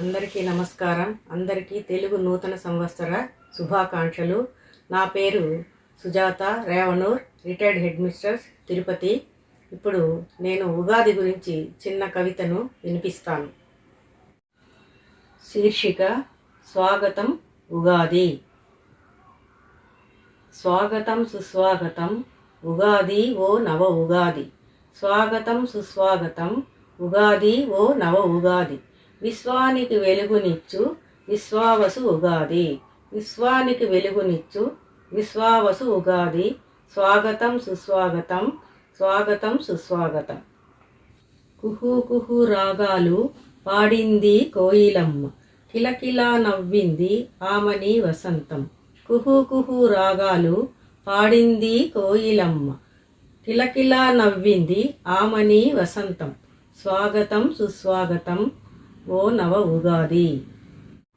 అందరికీ నమస్కారం. అందరికీ తెలుగు నూతన సంవత్సర శుభాకాంక్షలు. నా పేరు Sujatha Revanur retired headmistress Tirupati. ఇప్పుడు నేను ఉగాది గురించి చిన్న కవితను వినిపిస్తాను. శీర్షిక స్వాగతం ఉగాది. స్వాగతం సుస్వాగతం ఉగాది ఓ నవ ఉగాది. స్వాగతం సుస్వాగతం ఉగాది ఓ నవ ఉగాది. విశ్వానికి వెలుగునిచ్చు విశ్వావసు ఉగాది. విశ్వానికి వెలుగునిచ్చు విశ్వావసు ఉగాది. స్వాగతం సుస్వాగతం స్వాగతం సుస్వాగతం. కుహు కుహు రాగాలు పాడింది కోయిలమ్మ. కిలకిలా నవ్వింది ఆమని వసంతం. కుహు కుహు రాగాలు పాడింది కోయిలమ్మ. కిలకిలా నవ్వింది ఆమని వసంతం. స్వాగతం సుస్వాగతం ఓ నవ ఉగాది.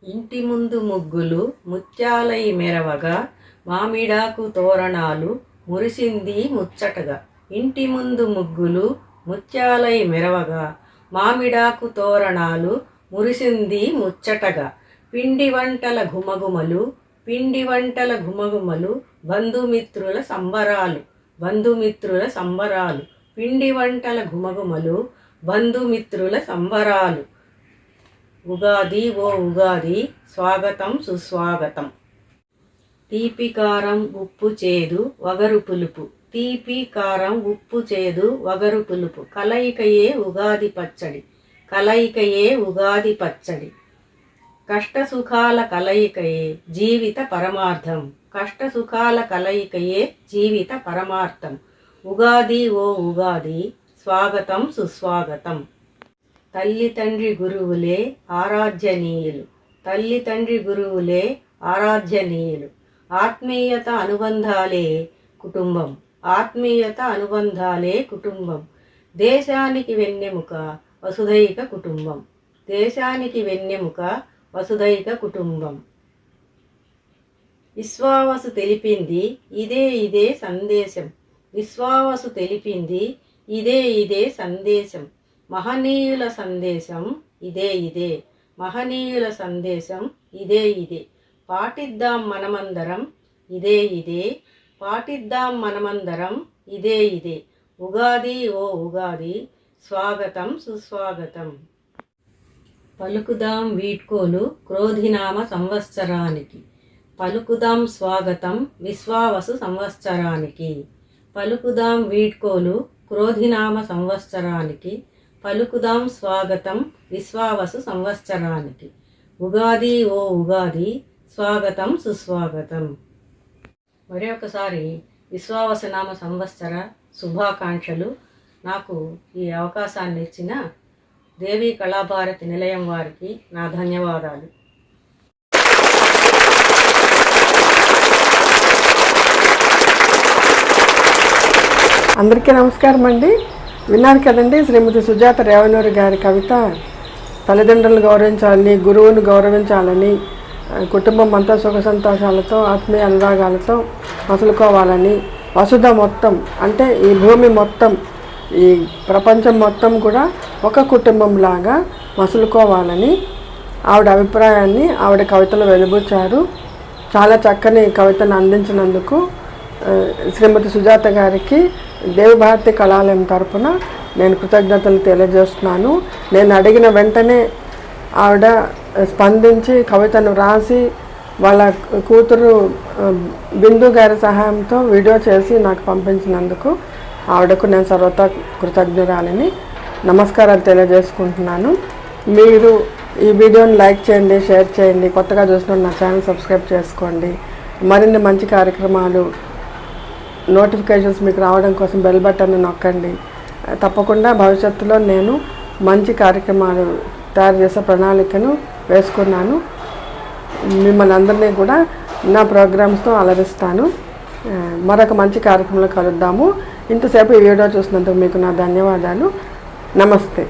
ఇంటి ముందు ముగ్గులు ముత్యాలై మెరవగా మామిడాకు తోరణాలు మురిసింది ముచ్చటగా. ఇంటి ముందు ముగ్గులు ముత్యాలై మెరవగా మామిడాకు తోరణాలు మురిసింది ముచ్చటగా. పిండి వంటల ఘుమఘుమలు పిండి వంటల ఘుమఘుమలు బంధుమిత్రుల సంబరాలు బంధుమిత్రుల సంబరాలు. పిండి వంటల ఘుమఘుమలు బంధుమిత్రుల సంబరాలు. ఉగాది ఓ ఉగాది. స్వాగతం సుస్వాగతం. తీపి కారం ఉప్పు చేదు వగరు పులుపు. తీపి కారం ఉప్పు చేదు వగరు పులుపు. కలయికయే ఉగాది పచ్చడి. కలయికయే ఉగాది పచ్చడి. కష్ట సుఖాల కలయికయే జీవిత పరమార్థం. కష్ట సుఖాల కలయికయే జీవిత పరమార్థం. ఉగాది ఓ ఉగాది. స్వాగతం సుస్వాగతం. తల్లి తండ్రి గురువులే ఆరాధ్యనీయులు. తల్లి తండ్రి గురువులే ఆరాధ్యనీయులు. ఆత్మీయత అనుబంధాలే కుటుంబం. ఆత్మీయత అనుబంధాలే కుటుంబం. దేశానికి వెన్నెముక వసుధైక కుటుంబం. దేశానికి వెన్నెముక వసుధైక కుటుంబం. విశ్వావసు తెలిపింది ఇదే ఇదే సందేశం. విశ్వావసు తెలిపింది ఇదే ఇదే సందేశం. మహనీయుల సందేశం ఇదే ఇదే. మహనీయుల సందేశం ఇదే ఇదే. పాటిద్దాం మనమందరం ఇదే ఇదే. పాటిద్దాం మనమందరం ఇదే ఇదే. ఉగాది ఓ ఉగాది. స్వాగతం సుస్వాగతం. పలుకుదాం వీడ్కోలు క్రోధినామ సంవత్సరానికి. పలుకుదాం స్వాగతం విశ్వావసు సంవత్సరానికి. పలుకుదాం వీడ్కోలు క్రోధినామ సంవత్సరానికి. పలుకుదాం స్వాగతం విశ్వావసు సంవత్సరానికి. ఉగాది ఓ ఉగాది స్వాగతం సుస్వాగతం. మరి ఒకసారి విశ్వావసనామ సంవత్సర శుభాకాంక్షలు. నాకు ఈ అవకాశాన్ని ఇచ్చిన దేవి కళాభారతి నిలయం వారికి నా ధన్యవాదాలు. అందరికీ నమస్కారం అండి విన్నారు కదండి శ్రీమతి సుజాత రేవనూరి గారి కవిత. తల్లిదండ్రులను గౌరవించాలని గురువును గౌరవించాలని కుటుంబం అంతా సుఖ సంతోషాలతో ఆత్మీయ అనురాగాలతో మసులుకోవాలని వసుధ మొత్తం అంటే ఈ భూమి మొత్తం ఈ ప్రపంచం మొత్తం కూడా ఒక కుటుంబంలాగా మసులుకోవాలని ఆవిడ అభిప్రాయాన్ని ఆవిడ కవితలు వెలుబుచ్చారు. చాలా చక్కని కవితను అందించినందుకు శ్రీమతి సుజాత గారికి దేవభారతి కళాలయం తరపున నేను కృతజ్ఞతలు తెలియజేస్తున్నాను. నేను అడిగిన వెంటనే ఆవిడ స్పందించి కవితను రాసి వాళ్ళ కూతురు బిందు గారి సహాయంతో వీడియో చేసి నాకు పంపించినందుకు ఆవిడకు నేను సర్వత కృతజ్ఞురాలిని. నమస్కారాలు తెలియజేసుకుంటున్నాను. మీరు ఈ వీడియోని లైక్ చేయండి షేర్ చేయండి కొత్తగా చూసిన నా ఛానల్ సబ్స్క్రైబ్ చేసుకోండి. మరిన్ని మంచి కార్యక్రమాలు నోటిఫికేషన్స్ మీకు రావడం కోసం బెల్ బటన్ నొక్కండి. తప్పకుండా భవిష్యత్తులో నేను మంచి కార్యక్రమాలు తయారు చేసే ప్రణాళికను వేసుకున్నాను. మిమ్మల్ని అందరినీ కూడా నా ప్రోగ్రామ్స్తో అలరిస్తాను. మరొక మంచి కార్యక్రమంలో కలుద్దాము. ఇంతసేపు ఈ వీడియో చూసినందుకు మీకు నా ధన్యవాదాలు. నమస్తే.